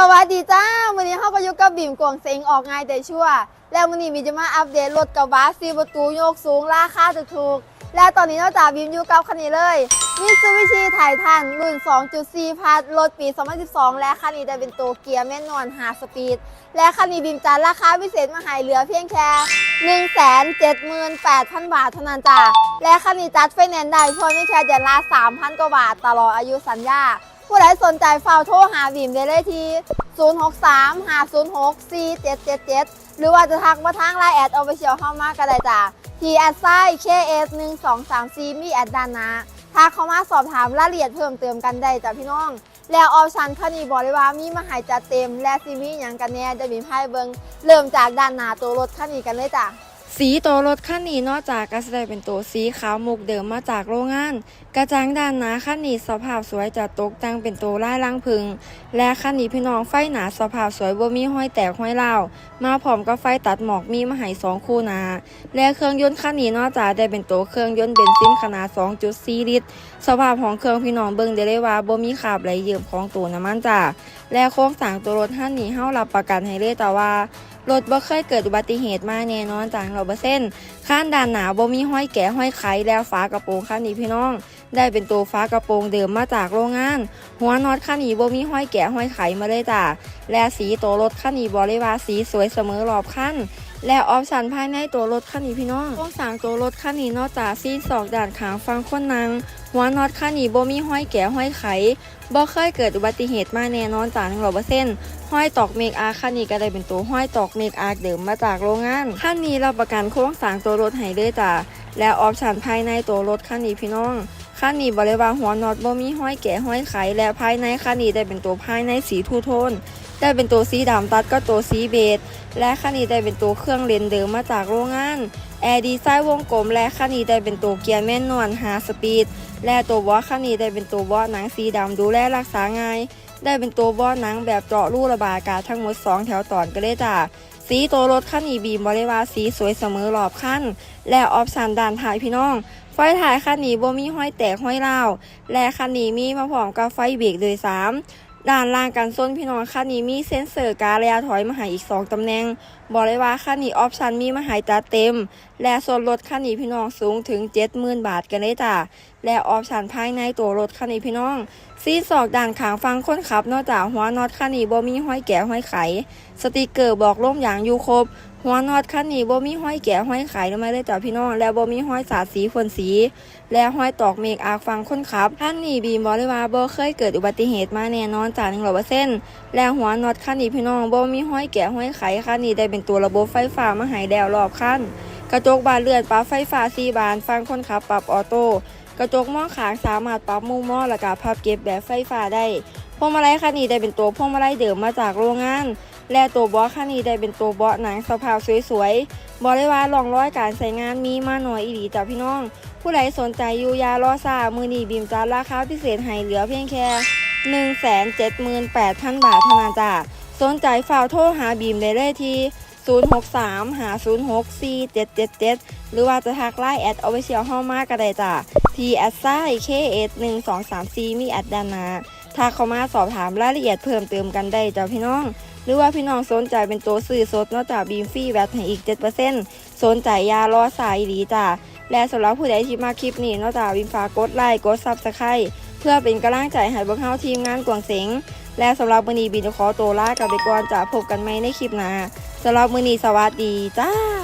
สวัสดีจ้าวันนี้เขาก็ยู่กับบิ่มกวงเซ็งออกง่ายแต่ชั่ว แล้ววันนี้มีจะมาอัปเดตรถกระบะซีประตูโยกสูงราคาถูกๆ และตอนนี้นอกจากบิ่มยู่กับคันนี้เลยมิซูบิชิไททันรุ่น 2.4 พัดรถปี 2012 และคันนี้ได้เป็นตัวเกียร์แม่นอน5สปีด และคันนี้บิ่มจัดราคาพิเศษมาให้เหลือเพียงแค่ 178,000 บาทเท่านั้นจ้าและคันนี้จัดไฟแนนซ์ได้เพร้อมไม่แค่เดือนละ3,000 กว่าบาทตลอดอายุสัญญา ผู้ใดสนใจฝากโทรหาบีมได้เลยที่ 063 506 4777 หรือว่าจะทักมาทางไลน์แอดเอาไปเชียวเข้ามาก็ได้จ้ะที่แอดไซ KS 1 2 3 4มีแอดด้านนะทักเข้ามาสอบถามรายละเอียดเพิ่มเติมกันได้จ้ะพี่น้อง แล้วออปชันคันนี้บอกเลยว่ามีมาหายจัดเต็มและซีมีอย่างกันแน่เดี๋ยวบีมให้เบิงเริ่มจากด้านหน้าตัวรถคันนี้กันเลยจ้ะ สีตัวรถคันนี้นอกจากก็แสดงเป็นตัวสีขาวมุกเดิมมาจากโรงงาน กระจังด้านหน้าคันนี้สภาพสวยจะตกแต่งเป็นตัวลายลังพึง และคันนี้พี่น้องไฟหนาสภาพสวยบ่มีห้อยแตกห้อยเล่ามาพร้อมกับไฟตัดหมอกมีมาให้สองคู่นา และเครื่องยนต์คันนี้นอกจากได้เป็นตัวเครื่องยนต์เบนซินขนาด 2.4 ลิตร สภาพของเครื่องพี่น้องเบิ่งได้เลยว่าบ่มีขาบไหลเยืมของตัวน้ำมันจ้าและโครงสร้างตัวรถคันนี้เฮารับประกันให้เลยแต่ว่า รถบ่เคยเกิดอุบัติเหตุมาแน่นอนจากเราเปอร์เซ็นต์ข้านด่านหนาบ่มีห้อยแก่ห้อยไขแล้วฝากระโปรงคันนี้พี่น้อง ได้เป็นตัวฟ้ากระโปรงเดิมมาจากโรงงาน หัวน็อตคันนี้บ่มีห้อยแก่ห้อยไขมาเลยจ้าและสีตัวรถคันนี้บอกเลยว่าสีสวยเสมอรอบขั้น และออปชันภายในตัวรถคันนี้พี่น้องโครงสร้างตัวรถคันนี้นอกจากซีนสองด้านขางฟังค้นนางหัวน็อตคันนี้บ่มีห้อยแก่ห้อยไขบ่เคยเกิดอุบัติเหตุมาแน่นอนจากเราเปอร์เซ็นต์ห้อยตอกเมกอาร์คันนี้ก็ได้เป็นตัวห้อยตอกเมกอาร์เดิมมาจากโรงงานคันนี้เราประกันโครงสร้างตัวรถให้เลยจ้ะและออปชันภายในตัวรถคันนี้พี่น้อง คันนี้บริวารหัวน็อตบ่มีห้อยแกะห้อยไข และภายในคันนี้ได้เป็นตัวภายในสีทูโทน ได้เป็นตัวสีดำตัดก็ตัวสีเบจและคันนี้ได้เป็นตัวเครื่องเลนเดิมมาจากโรงงานแอร์ดีไซน์วงกลมและคันนี้ได้เป็นตัวเกียร์แม่นนวล5สปีดและตัววอลคันนี้ได้เป็นตัววอหนังสีดำดูแลรักษาง่ายได้เป็นตัวเบ้อหนังแบบเจาะรูระบายอากาศทั้งหมด 2 แถวตอนก็เลยจ้ะสีตัวรถคันนี้บีมบริวารสีสวยเสมอรอบคันและออปชันด้านท้ายพี่น้อง ไฟถ่ายคันนี้บ่มีห้อยแตกห้อยเล่าและคันนี้มีมาพร้อมกับไฟเบรกโดยสามด้านล่างกันส้นพี่น้องคันนี้มีเซ็นเซอร์การระยะถอยมาให้อีก 2 ตำแหน่ง บอกเลยว่าคันนี้ออปชันมีมาให้จัดเต็ม และส่วนลดคันนี้พี่น้องสูงถึง 70,000 บาทกันเลยจ้าและออปชันภายในตัวรถคันนี้พี่น้อง ซีนศอกด้านขางฟังคนขับ นอกจากหัวน็อตคันนี้บ่มีห้อยแก่ห้อยไข สติกเกอร์บอกล่มอย่างอยู่ครบ หัวน็อตคันนี้บ่มีห้อยแก่ห้อยไขทำไมเลยจ้ะพี่น้อง และบ่มีห้อยสาดสีพ่นสี และห้อยตอกเมกอาร์ฟังคนขับคันนี้บีมบอกเลยว่าบ่เคยเกิดอุบัติเหตุมาแน่นอนจาก100%และหัวน็อตคันนี้พี่น้องบ่มีห้อยแก่ห้อยไขคันนี้ได้เป็นตัวระบบไฟฟ้ามาให้แล้วรอบคันกระจกบานเลื่อนปรับไฟฟ้า4บาน ฟังคนขับปรับออโต้ กระจกมองขางสามารถปรับมุมมองและก็พับเก็บแบบไฟฟ้าได้พวงมาลัยคันนี้ได้เป็นตัวพวงมาลัยเดิมมาจากโรงงาน และตัวเบาะคันนี้ได้เป็นตัวเบาะหนังสภาพสวยๆบอกเลยว่าลองร้อยการใช้งานมีมาหน่อยอีหลีจ้ะพี่น้อง ผู้ใดสนใจอยู่ยาลอซามือนีบีมจัดราคาพิเศษให้เหลือเพียงแค่ 178,000 บาทเท่านั้นจ้ะสนใจฝากโทรหาบีมได้เลยที่ 063 506 4777 หรือว่าจะทักไลน์แอดเอาไว้เชียวห้องมากก็ได้จ้ะที่แอดไซ KS 1 2 3 4มีแอดด้านาถ้าเข้ามาสอบถามรายละเอียดเพิ่มเติมกันได้จ้ะพี่น้อง หรือว่าพี่น้องสนใจเป็นตัวสื่อสดนอกจากบีมฟรีแวตให้อีก 7%สนใจยารอสายดีจ้ะและสำหรับผู้ใดที่มาคลิปนี้นอกจากบีมฝากดไลค์กดซับสไครต์เพื่อเป็นกำลังใจให้พวกเราทีมงานกวางเสงและสำหรับวันนี้บีมจะขอตัวลากับไปก่อนจะพบกันใหม่ในคลิปหน้า สำหรับมือนี้สวัสดีจ้า